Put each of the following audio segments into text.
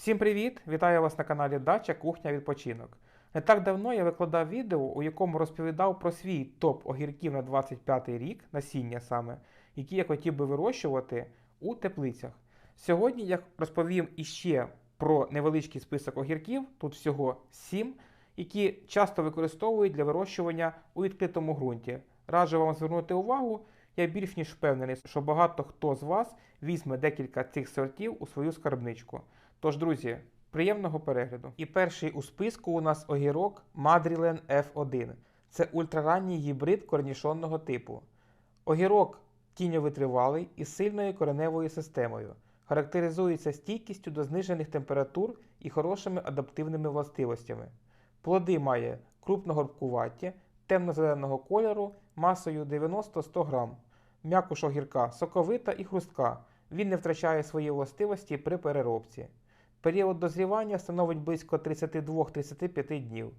Всім привіт! Вітаю вас на каналі Дача Кухня Відпочинок. Не так давно я викладав відео, у якому розповідав про свій топ огірків на 25 рік, насіння саме, які я хотів би вирощувати у теплицях. Сьогодні я розповім іще про невеличкий список огірків, тут всього 7, які часто використовують для вирощування у відкритому ґрунті. Раджу вам звернути увагу, я більш ніж впевнений, що багато хто з вас візьме декілька цих сортів у свою скарбничку. Тож, друзі, приємного перегляду. І перший у списку у нас огірок Madrilen F1. Це ультраранній гібрид корнішонного типу. Огірок тіньовитривалий із сильною кореневою системою. Характеризується стійкістю до знижених температур і хорошими адаптивними властивостями. Плоди має крупногорбкуваті, темно-зеленого кольору, масою 90-100 грам. М'якуш огірка соковита і хрустка. Він не втрачає свої властивості при переробці. Період дозрівання становить близько 32-35 днів.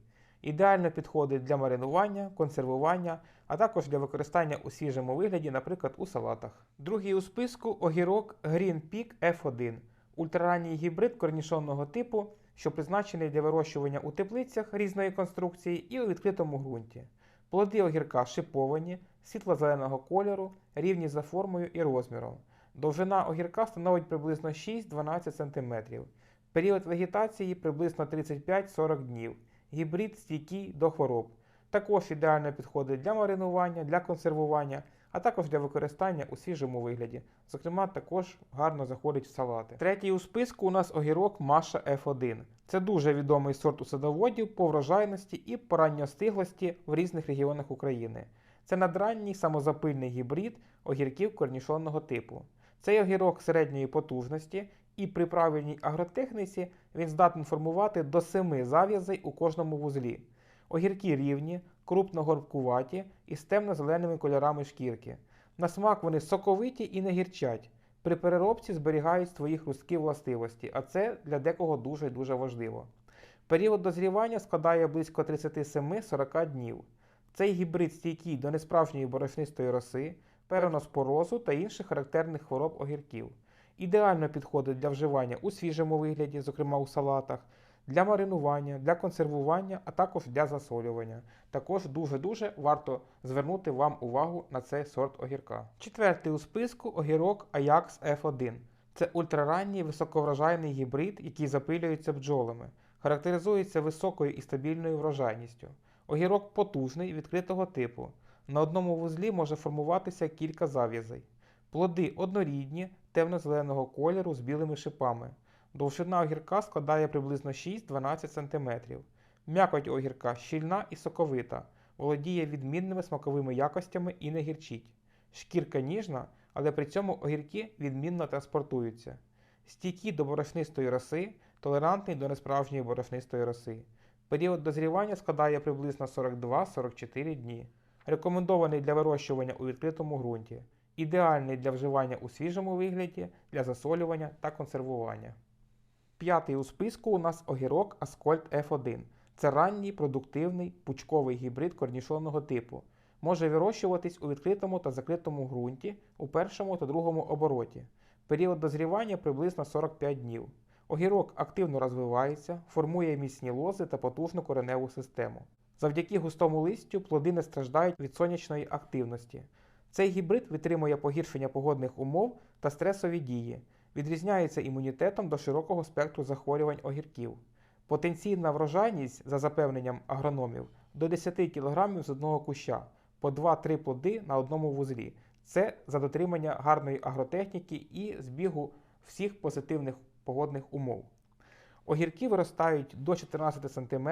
Ідеально підходить для маринування, консервування, а також для використання у свіжому вигляді, наприклад, у салатах. Другий у списку огірок Green Peak F1 ультраранній гібрид корнішонного типу, що призначений для вирощування у теплицях різної конструкції і у відкритому ґрунті. Плоди огірка шиповані, світло-зеленого кольору, рівні за формою і розміром. Довжина огірка становить приблизно 6-12 см. Період вегетації приблизно 35-40 днів. Гібрид стійкий до хвороб. Також ідеально підходить для маринування, для консервування, а також для використання у свіжому вигляді. Зокрема, також гарно заходить в салати. Третій у списку у нас огірок Маша F1. Це дуже відомий сорт у садоводів по врожайності і по ранньостиглості в різних регіонах України. Це надранній самозапильний гібрид огірків корнішонного типу. Цей огірок середньої потужності і при правильній агротехніці він здатний формувати до 7 зав'язей у кожному вузлі. Огірки рівні, крупно-горбкуваті і з темно-зеленими кольорами шкірки. На смак вони соковиті і не гірчать. При переробці зберігають свої хрусткі властивості, а це для декого дуже дуже важливо. Період дозрівання складає близько 37-40 днів. Цей гібрид стійкий до несправжньої борошнистої роси, переноспорозу та інших характерних хвороб огірків. Ідеально підходить для вживання у свіжому вигляді, зокрема у салатах, для маринування, для консервування, а також для засолювання. Також дуже-дуже варто звернути вам увагу на цей сорт огірка. Четвертий у списку огірок Ajax F1. Це ультраранній високоврожайний гібрид, який запилюється бджолами. Характеризується високою і стабільною врожайністю. Огірок потужний відкритого типу. На одному вузлі може формуватися кілька зав'язей. Плоди однорідні, темно-зеленого кольору з білими шипами. Довжина огірка складає приблизно 6-12 см. М'якоть огірка щільна і соковита, володіє відмінними смаковими якостями і не гірчить. Шкірка ніжна, але при цьому огірки відмінно транспортуються. Стійкі до борошнистої роси, толерантний до несправжньої борошнистої роси. Період дозрівання складає приблизно 42-44 дні. Рекомендований для вирощування у відкритому ґрунті. Ідеальний для вживання у свіжому вигляді, для засолювання та консервування. П'ятий у списку у нас огірок Ascolt F1. Це ранній продуктивний пучковий гібрид корнішонного типу. Може вирощуватись у відкритому та закритому ґрунті у першому та другому обороті. Період дозрівання приблизно 45 днів. Огірок активно розвивається, формує міцні лози та потужну кореневу систему. Завдяки густому листю плоди не страждають від сонячної активності. Цей гібрид витримує погіршення погодних умов та стресові дії, відрізняється імунітетом до широкого спектру захворювань огірків. Потенційна врожайність, за запевненням агрономів, до 10 кг з одного куща, по 2-3 плоди на одному вузлі. Це за дотримання гарної агротехніки і збігу всіх позитивних погодних умов. Огірки виростають до 14 см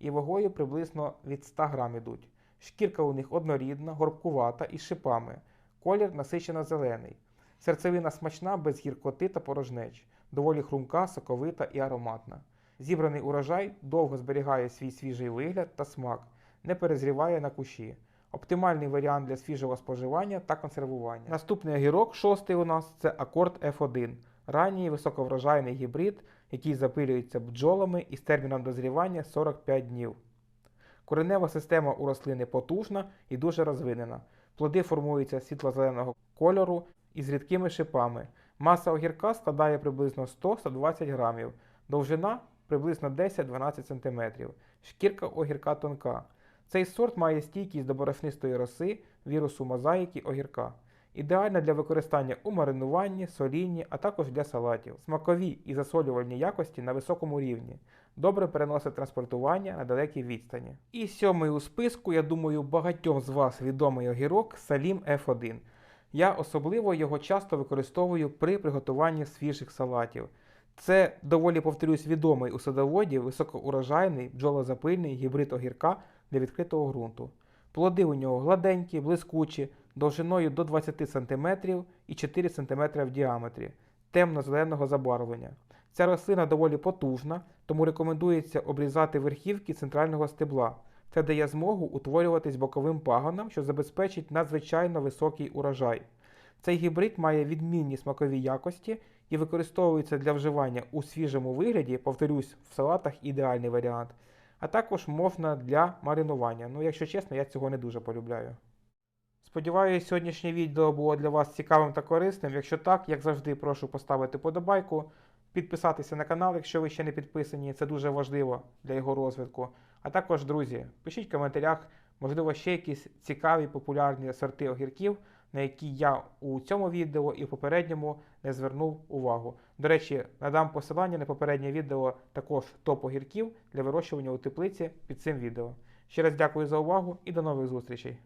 і вагою приблизно від 100 г ідуть. Шкірка у них однорідна, горбкувата і з шипами. Колір насичено зелений. Серцевина смачна, без гіркоти та порожнеч, доволі хрумка, соковита і ароматна. Зібраний урожай довго зберігає свій свіжий вигляд та смак, не перезріває на кущі. Оптимальний варіант для свіжого споживання та консервування. Наступний огірок, шостий у нас, це акорд F1. Ранній високоврожайний гібрид, який запилюється бджолами із терміном дозрівання 45 днів. Коренева система у рослини потужна і дуже розвинена. Плоди формуються світло-зеленого кольору із рідкими шипами. Маса огірка складає приблизно 100-120 грамів. Довжина приблизно 10-12 см. Шкірка огірка тонка. Цей сорт має стійкість до борошнистої роси, вірусу мозаїки огірка. Ідеальна для використання у маринуванні, солінні, а також для салатів. Смакові і засолювальні якості на високому рівні. Добре переносить транспортування на далекій відстані. І сьомий у списку, я думаю, багатьом з вас відомий огірок Салім F1. Я особливо його часто використовую при приготуванні свіжих салатів. Це доволі повторюсь відомий у садоводі високоурожайний бджолозапильний гібрид огірка для відкритого ґрунту. Плоди у нього гладенькі, блискучі, довжиною до 20 см і 4 см в діаметрі, темно-зеленого забарвлення. Ця рослина доволі потужна, тому рекомендується обрізати верхівки центрального стебла. Це дає змогу утворюватись боковим пагонам, що забезпечить надзвичайно високий урожай. Цей гібрид має відмінні смакові якості і використовується для вживання у свіжому вигляді, повторюсь, в салатах ідеальний варіант, а також можна для маринування. Ну, якщо чесно, я цього не дуже полюбляю. Сподіваюсь, сьогоднішнє відео було для вас цікавим та корисним. Якщо так, як завжди, прошу поставити подобайку, підписатися на канал, якщо ви ще не підписані, це дуже важливо для його розвитку. А також, друзі, пишіть в коментарях, можливо, ще якісь цікаві популярні сорти огірків, на які я у цьому відео і в попередньому не звернув увагу. До речі, надам посилання на попереднє відео також топ огірків для вирощування у теплиці під цим відео. Ще раз дякую за увагу і до нових зустрічей!